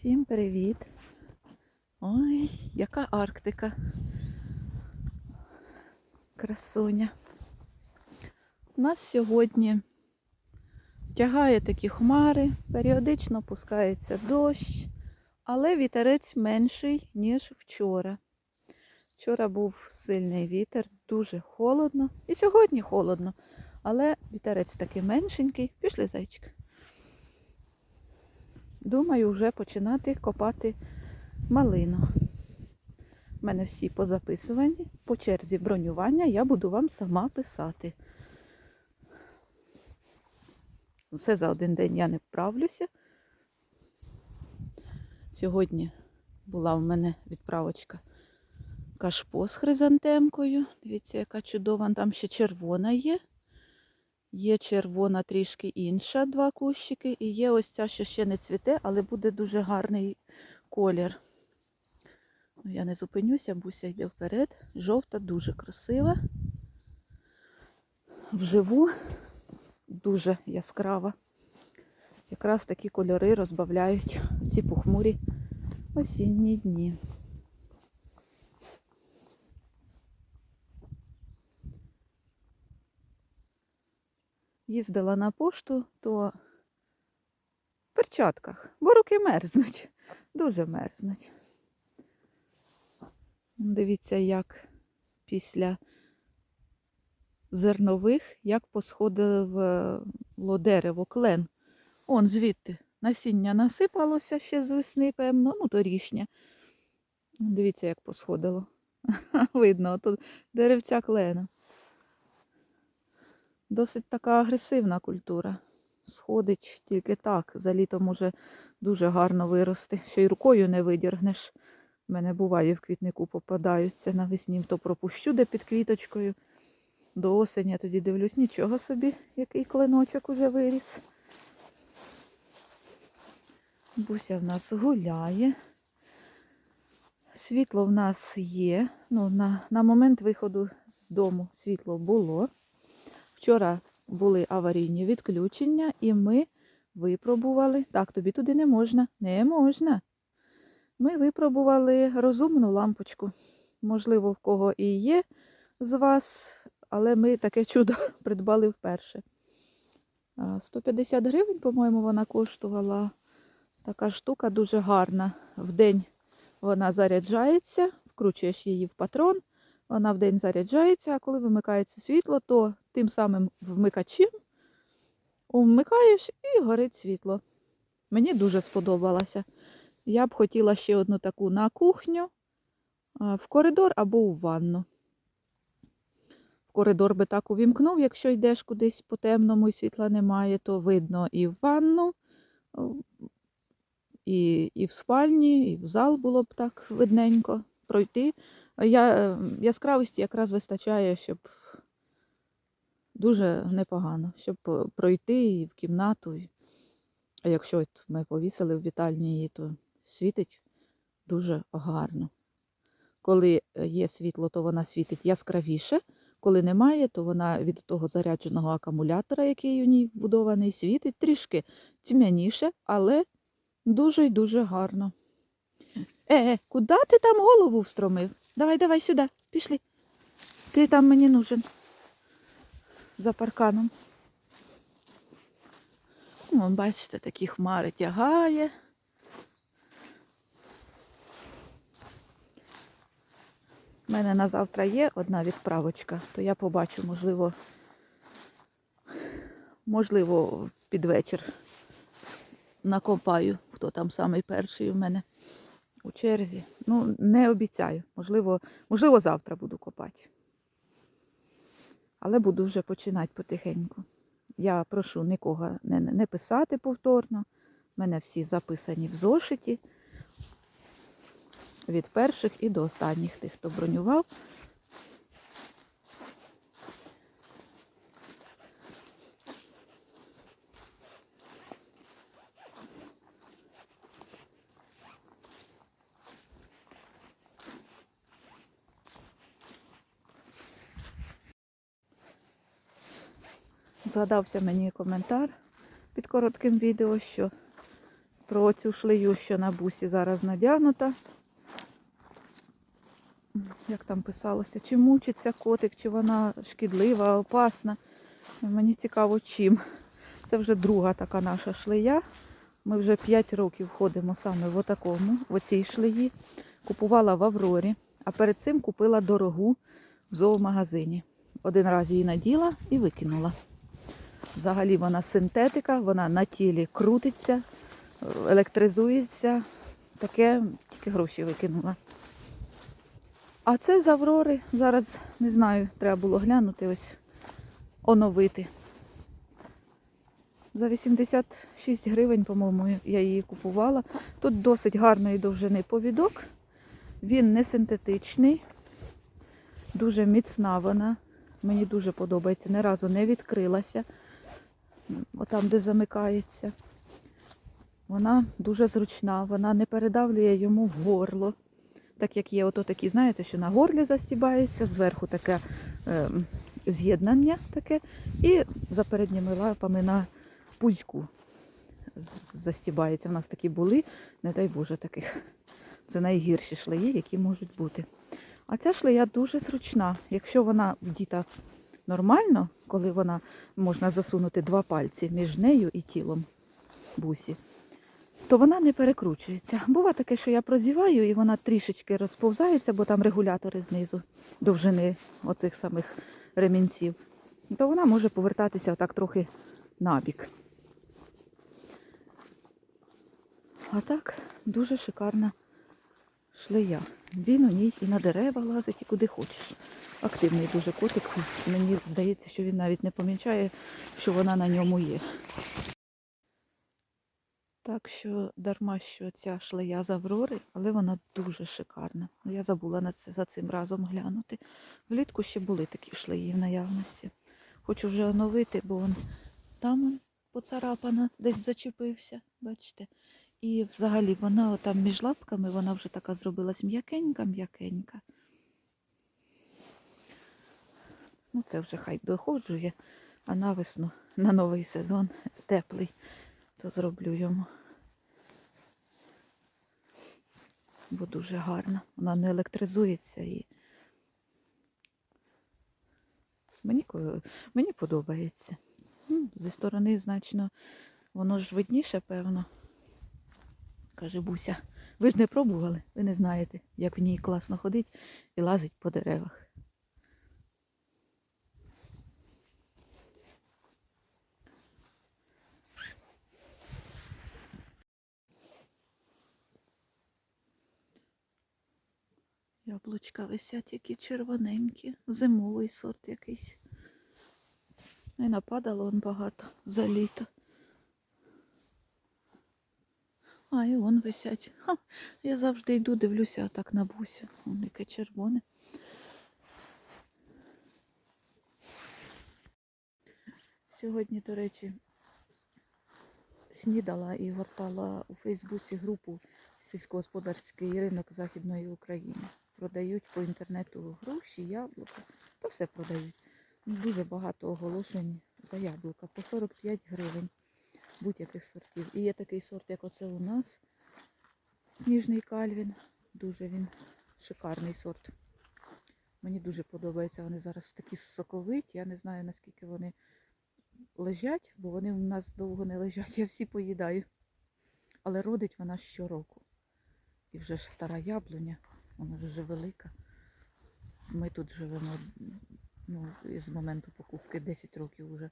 Всім привіт! Ой, яка Арктика. Красуня. У нас сьогодні тягає такі хмари, періодично пускається дощ, але вітерець менший, ніж вчора. Вчора був сильний вітер, дуже холодно. І сьогодні холодно, але вітерець такий меншенький. Пішли зайчик. Думаю, вже починати копати малину. У мене всі позаписувані. По черзі бронювання я буду вам сама писати. Все за один день я не вправлюся. Сьогодні була в мене відправочка кашпо з хризантемкою. Дивіться, яка чудова, там ще червона є. Є червона трішки інша, два кущики, і є ось ця, що ще не цвіте, але буде дуже гарний колір. Ну, Я не зупинюся, буся йде вперед. Жовта, дуже красива. Вживу дуже яскрава. Якраз такі кольори розбавляють ці похмурі осінні дні. Їздила на пошту, то в перчатках, бо руки мерзнуть, дуже мерзнуть. Дивіться, як після зернових, як посходило дерево, клен. Он звідти насіння насипалося ще з весни, певно, ну торішня. Дивіться, як посходило. Видно, тут деревця клена. Досить така агресивна культура. Сходить тільки так. За літо може дуже гарно вирости. Ще й рукою не видіргнеш. У мене буває в квітнику попадаються навесні, то пропущу де під квіточкою. До осені я тоді дивлюсь, нічого собі, який клиночок уже виріс. Буся в нас гуляє. Світло в нас є. Ну, на, на момент виходу з дому світло було. Вчора були аварійні відключення, і ми випробували. Так, тобі туди не можна. Не можна. Ми випробували розумну лампочку. Можливо, в кого і є з вас, але ми таке чудо придбали вперше. 150 гривень, по-моєму, вона коштувала. Така штука дуже гарна. Вдень вона заряджається, вкручуєш її в патрон. Вона вдень заряджається, а коли вимикається світло, то тим самим вмикачем вмикаєш і горить світло. Мені дуже сподобалося. Я б хотіла ще одну таку на кухню, в коридор або в ванну. В коридор би так увімкнув, якщо йдеш кудись по темному і світла немає, то видно і в ванну, і, і в спальні, і в зал було б так видненько пройти. Я, Яскравості якраз вистачає, щоб дуже непогано, щоб пройти і в кімнату. А якщо ми повісили в вітальні її, то світить дуже гарно. Коли є світло, то вона світить яскравіше. Коли немає, то вона від того зарядженого акумулятора, який у ній вбудований, світить трішки тьмяніше, але дуже й дуже гарно. Е, е, куди ти там голову встромив? Давай, давай сюди, пішли. Ти там мені нужен. За парканом. О, бачите, такі хмари тягає. У мене на завтра є одна відправочка, то я побачу, можливо, можливо, під вечір накопаю, хто там самий перший у мене у черзі. Ну, не обіцяю. Можливо, можливо, завтра буду копати. Але буду вже починати потихеньку. Я прошу нікого не, не писати повторно. У мене всі записані в зошиті. Від перших і до останніх тих, хто бронював. Згадався мені коментар під коротким відео, що про цю шлею, що на бусі зараз надягнута. Як там писалося, чи мучиться котик, чи вона шкідлива, опасна. Мені цікаво, чим. Це вже друга така наша шлея. Ми вже 5 років ходимо саме в отакому, в оцій шлеї. Купувала в Аврорі, а перед цим купила дорогу в зоомагазині. Один раз її наділа і викинула. Взагалі вона синтетика, вона на тілі крутиться, електризується. Таке тільки гроші викинула. А це з Аврори. Зараз не знаю, треба було глянути, ось оновити. За 86 гривень, по-моєму, я її купувала. Тут досить гарної довжини повідок. Він не синтетичний, дуже міцна вона. Мені дуже подобається. Ні разу не відкрилася. Отам, де замикається. Вона дуже зручна, вона не передавлює йому в горло. Так як є ото такі, знаєте, що на горлі застібається, зверху таке е, з'єднання таке, і за передніми лапами на пузьку застібається. У нас такі були, не дай Боже таких. Це найгірші шлеї, які можуть бути. А ця шлея дуже зручна. Якщо вона вдіта нормально, коли вона можна засунути два пальці між нею і тілом бусі, то вона не перекручується. Бува таке, що я прозіваю і вона трішечки розповзається, бо там регулятори знизу довжини оцих самих ремінців. То вона може повертатися отак трохи набік. А так дуже шикарна шлея. Він у ній і на дерева лазить, і куди хочеш. Активний дуже котик. Мені здається, що він навіть не помічає, що вона на ньому є. Так що дарма, що ця шлея з Аврори, але вона дуже шикарна. Я забула на це за цим разом глянути. Влітку ще були такі шлеї в наявності. Хочу вже оновити, бо он там поцарапана, десь зачепився, бачите. І взагалі вона отам між лапками, вона вже така зробилась м'якенька-м'якенька. Ну, це вже хай доходжує, а навесну на новий сезон теплий, то зроблю йому. Бо дуже гарна. Вона не електризується і мені, мені подобається. Зі сторони значно воно ж видніше, певно. Каже Буся, ви ж не пробували, ви не знаєте, як в ній класно ходить і лазить по деревах. Яблучка висять які червоненькі, зимовий сорт якийсь. І нападало он багато за літо. А, і вон висять. Ха, я завжди йду, дивлюся так на бусю. Вон яке червоне. Сьогодні, до речі, снідала і гортала у Фейсбуці групу сільськогосподарський ринок Західної України. Продають по інтернету груші, яблука, то все продають. Дуже багато оголошень за яблука по 45 гривень будь-яких сортів. І є такий сорт, як оце у нас, сніжний кальвін. Дуже він шикарний сорт. Мені дуже подобається. Вони зараз такі соковиті. Я не знаю, наскільки вони лежать, бо вони у нас довго не лежать, я всі поїдаю. Але родить вона щороку. І вже ж стара яблуня, вона вже велика. Ми тут живемо ну, з моменту покупки 10 років вже.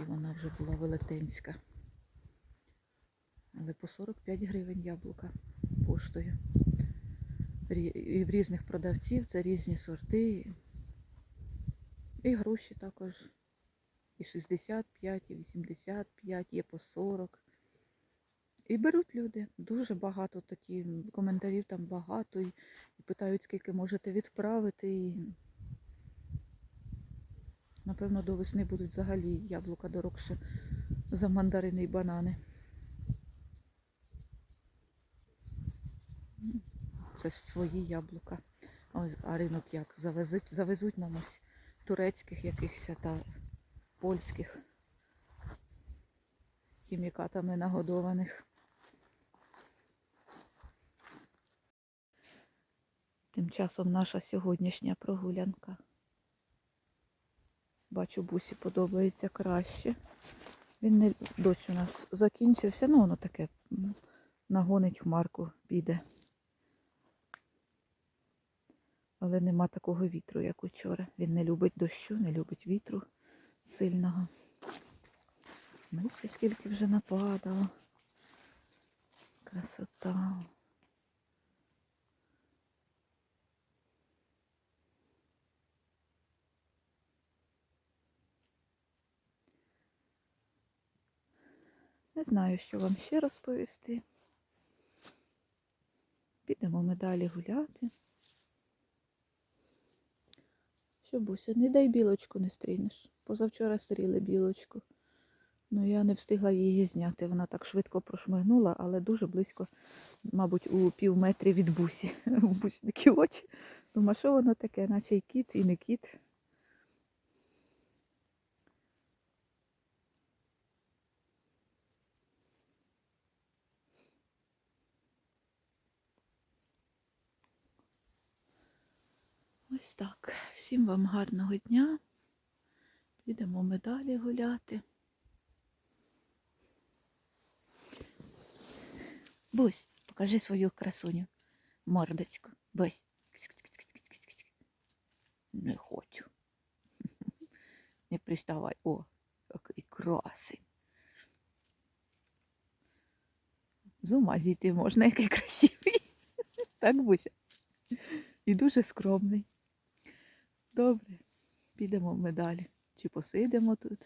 І вона вже була велетенська. Але по 45 гривень яблука. Рі- І в різних продавців це різні сорти. І гроші також. І 65, і 85, є по 40. І беруть люди. Дуже багато такі коментарів там багато. І, і питають, скільки можете відправити. І... Напевно, до весни будуть взагалі яблука дорогше за мандарини і банани. Це свої яблука. Ось а ринок як завезуть, завезуть нам ось турецьких якихось та польських хімікатами нагодованих. Тим часом наша сьогоднішня прогулянка. Бачу, бусі подобається краще. Він не дощ у нас закінчився, ну воно таке нагонить хмарку, піде. Але нема такого вітру, як учора. Він не любить дощу, не любить вітру сильного. Листя скільки вже нападало. Красота. Не знаю, що вам ще розповісти. Підемо ми далі гуляти. Що, Буся, не дай білочку не стрінеш. Позавчора стріли білочку. Ну я не встигла її зняти. Вона так швидко прошмигнула, але дуже близько, мабуть, у пів метрі від бусі. У бусі такі очі. Думаю, що воно таке, наче й кіт, і не кіт. Ось так. Всім вам гарного дня. Підемо ми далі гуляти. Бусь, покажи свою красуню. Мордочку. Бусь. Не хочу. Не приставай. О, який красень. З ума зійти можна, який красивий. Так, Буся. І дуже скромний. Добре, підемо ми далі. Чи посидимо тут?